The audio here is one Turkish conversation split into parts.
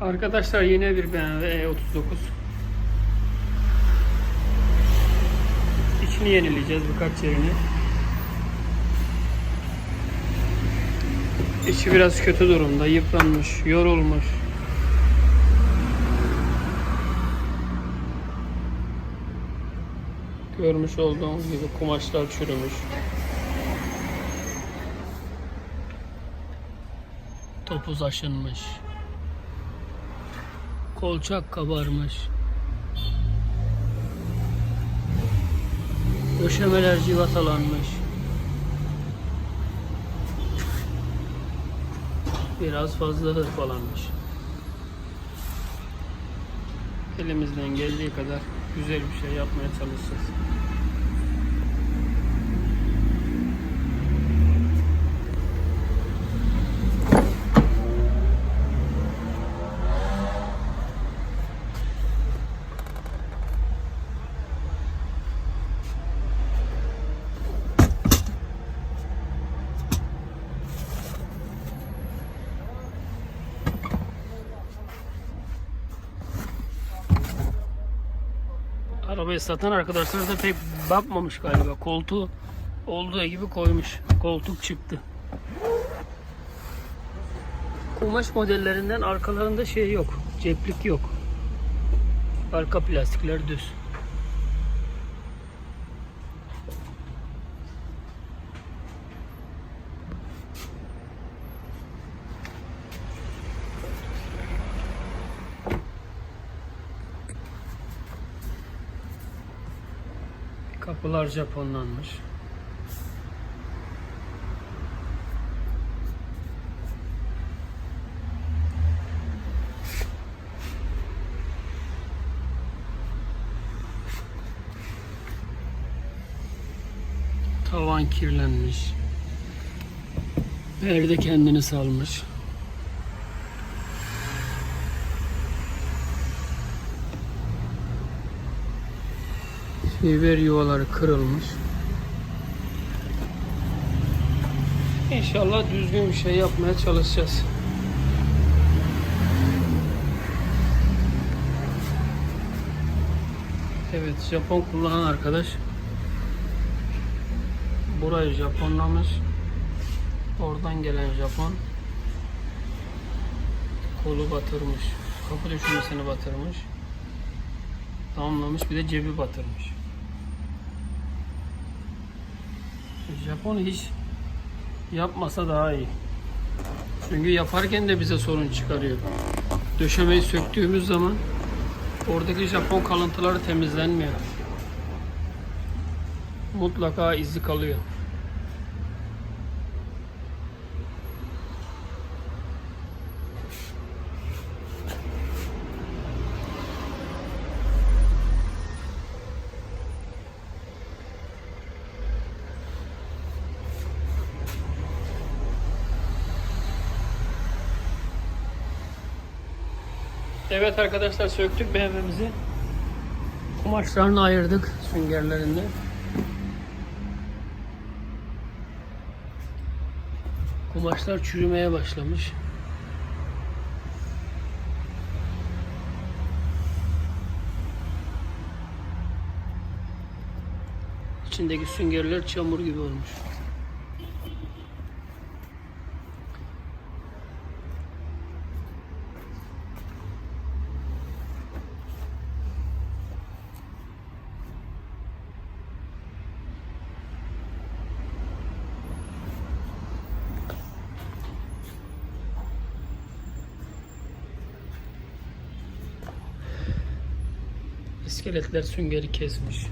Arkadaşlar yine bir BMW E39. İçini yenileyeceğiz birkaç yerini. İçi biraz kötü durumda, yıpranmış, yorulmuş. Görmüş olduğunuz gibi kumaşlar çürümüş. Topuz aşınmış. Kolçak kabarmış. Döşemeler civatalanmış. Biraz fazla hırpalanmış. Elimizden geldiği kadar güzel bir şey yapmaya çalışacağız. Arabayı satan arkadaşlar da pek bakmamış galiba. Koltuğu olduğu gibi koymuş. Koltuk çıktı. Kumaş modellerinden arkalarında şey yok. Ceplik yok. Arka plastikler düz. Kapılar Japonlanmış. Tavan kirlenmiş. Perde kendini salmış. Fiber yuvaları kırılmış. İnşallah düzgün bir şey yapmaya çalışacağız. Evet, Japon kullanan arkadaş burayı Japonlamış. Oradan gelen Japon kolu batırmış. Kapı düşmesini batırmış. Tamamlamış bir de cebi batırmış. Japon hiç yapmasa daha iyi. Çünkü yaparken de bize sorun çıkarıyor. Döşemeyi söktüğümüz zaman oradaki Japon kalıntıları temizlenmiyor. Mutlaka izi kalıyor. Evet arkadaşlar söktük BMW'mizi. Kumaşlarını ayırdık süngerlerinde. Kumaşlar çürümeye başlamış. İçindeki süngerler çamur gibi olmuş. İskeletler süngeri kesmiş.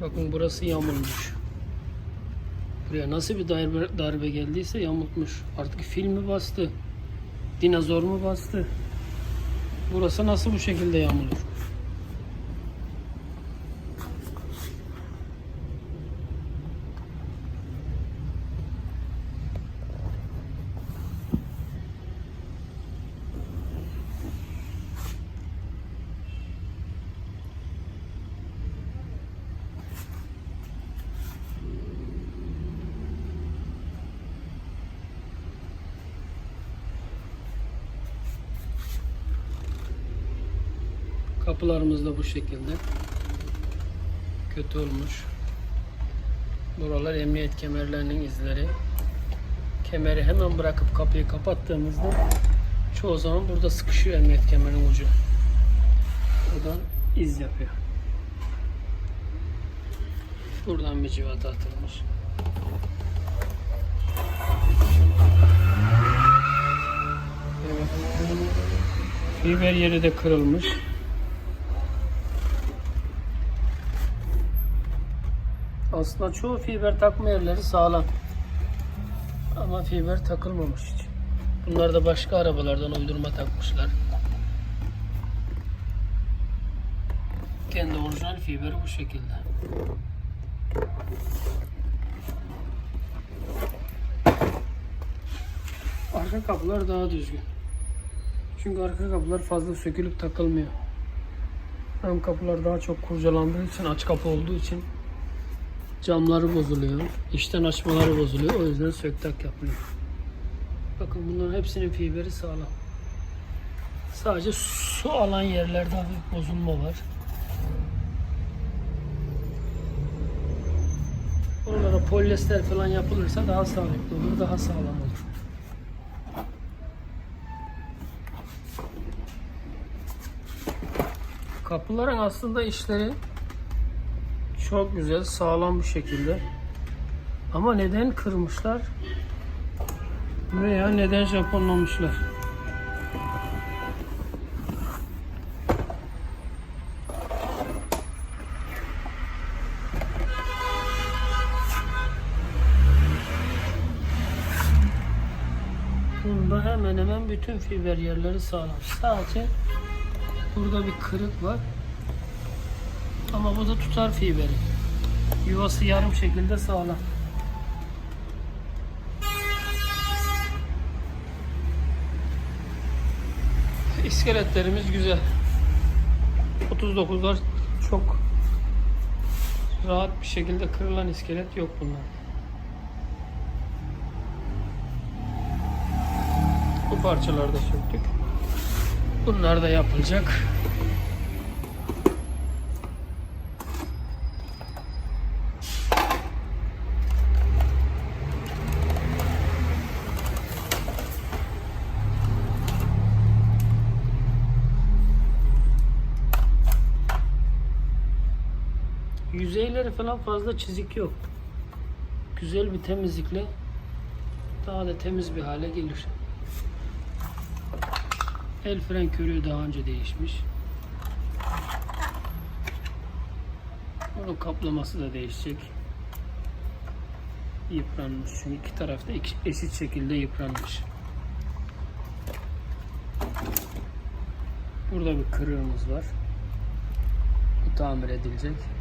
Bakın burası yamulmuş. Buraya nasıl bir darbe, darbe geldiyse yamultmuş. Artık fil mi bastı? Dinozor mu bastı? Burası nasıl bu şekilde yamulur? Kapılarımız da bu şekilde. Kötü olmuş. Buralar emniyet kemerlerinin izleri. Kemeri hemen bırakıp kapıyı kapattığımızda çoğu zaman burada sıkışıyor emniyet kemerinin ucu. Buradan iz yapıyor. Buradan bir civata atılmış. Fiber yeri de kırılmış. Aslında çoğu fiber takma yerleri sağlam. Ama fiber takılmamış hiç. Bunlar da başka arabalardan uydurma takmışlar. Kendi orijinal fiberi bu şekilde. Arka kapılar daha düzgün. Çünkü arka kapılar fazla sökülüp takılmıyor. Ön kapılar daha çok kurcalandığı için, aç kapı olduğu için camları bozuluyor. İçten açmaları bozuluyor. O yüzden söktak yapılıyor. Bakın bunların hepsinin fiberi sağlam. Sadece su alan yerlerde hafif bozulma var. Oralara polyester falan yapılırsa daha sağlıklı olur, daha sağlam olur. Kapıların aslında işleri çok güzel, sağlam bir şekilde. Ama neden kırmışlar? Veya neden Japonlamışlar? Bunda hemen hemen bütün fiber yerleri sağlam. Sadece burada bir kırık var. Ama bu da tutar fiberi. Yuvası yarım şekilde sağlam. İskeletlerimiz güzel. 39'lar çok rahat bir şekilde kırılan iskelet yok bunlar. Bu parçaları da söktük. Bunlar da yapılacak. Yüzeyleri falan fazla çizik yok. Güzel bir temizlikle daha da temiz bir hale gelir. El fren körüğü daha önce değişmiş. Onun kaplaması da değişecek. Yıpranmış. Çünkü iki tarafta eşit şekilde yıpranmış. Burada bir kırığımız var. Bu tamir edilecek.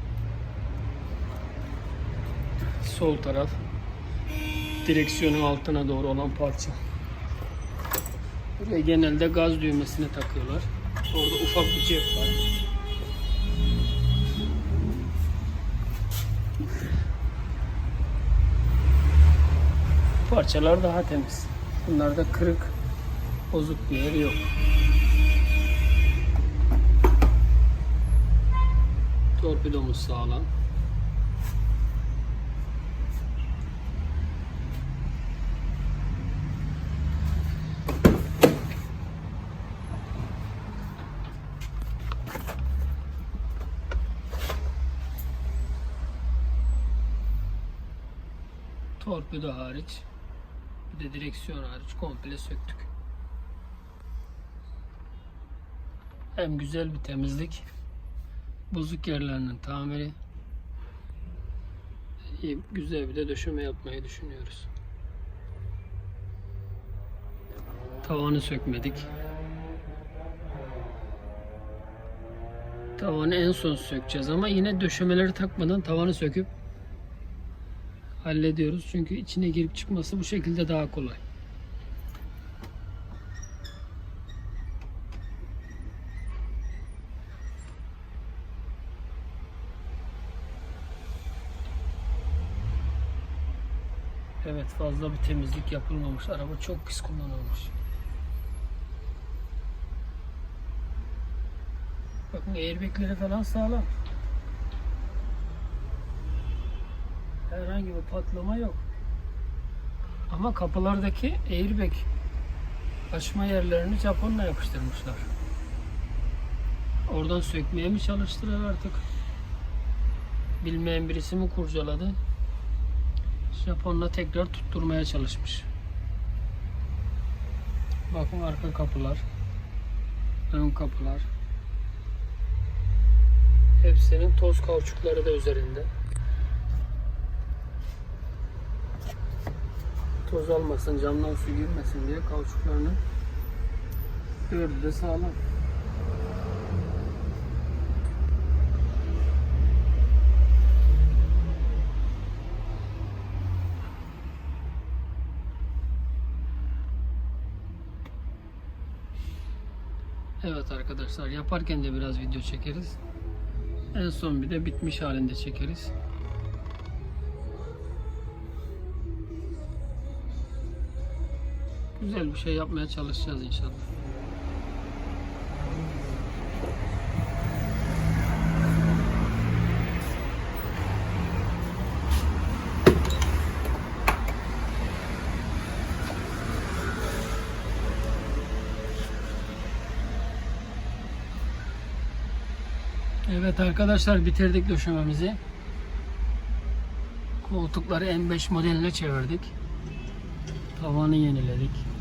Sol taraf direksiyonun altına doğru olan parça. Buraya genelde gaz düğmesini takıyorlar. Orada ufak bir cep var. Parçalar daha temiz. Bunlarda kırık, bozuk bir yer yok. Torpidomuz sağlam. Torpido hariç bir de direksiyon hariç komple söktük. Hem güzel bir temizlik, bozuk yerlerinin tamiri, iyi, güzel bir de döşeme yapmayı düşünüyoruz. Tavanı sökmedik. Tavanı en son sökeceğiz ama yine döşemeleri takmadan tavanı söküp hallediyoruz. Çünkü içine girip çıkması bu şekilde daha kolay. Evet fazla bir temizlik yapılmamış. Araba çok pis kullanılmış. Bakın airbagleri falan sağlam. Herhangi bir patlama yok. Ama kapılardaki airbag açma yerlerini Japonla yapıştırmışlar. Oradan sökmeye mi çalıştılar artık? Bilmeyen birisi mi kurcaladı? Japonla tekrar tutturmaya çalışmış. Bakın arka kapılar, ön kapılar. Hepsinin toz kauçukları da üzerinde. Toz olmasın, camdan su girmesin diye kauçuklarını dördü de sağlam. Evet arkadaşlar yaparken de biraz video çekeriz. En son bir de bitmiş halinde çekeriz. Güzel bir şey yapmaya çalışacağız inşallah. Evet arkadaşlar bitirdik döşememizi. Koltukları M5 modeline çevirdik. Tavanı yeniledik.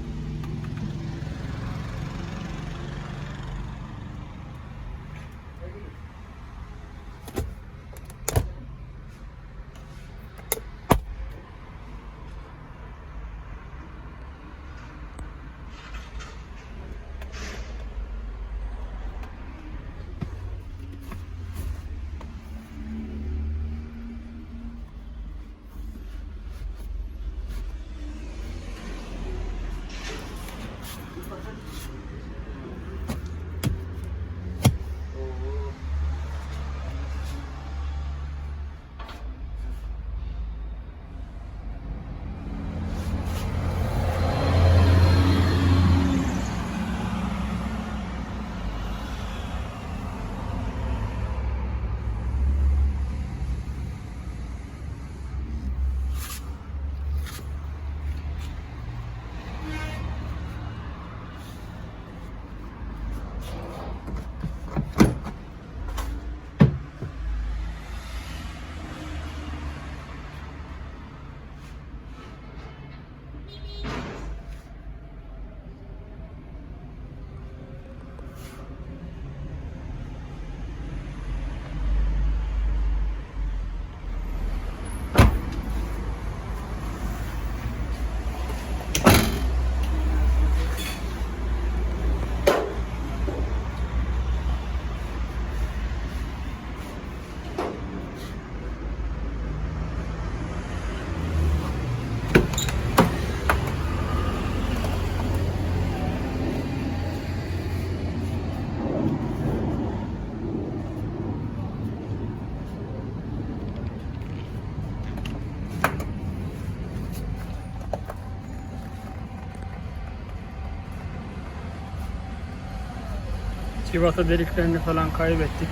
Civata deliklerini falan kaybettik.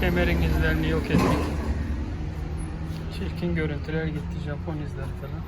Kemerin izlerini yok ettik. Çirkin görüntüler gitti. Japon izleri falan.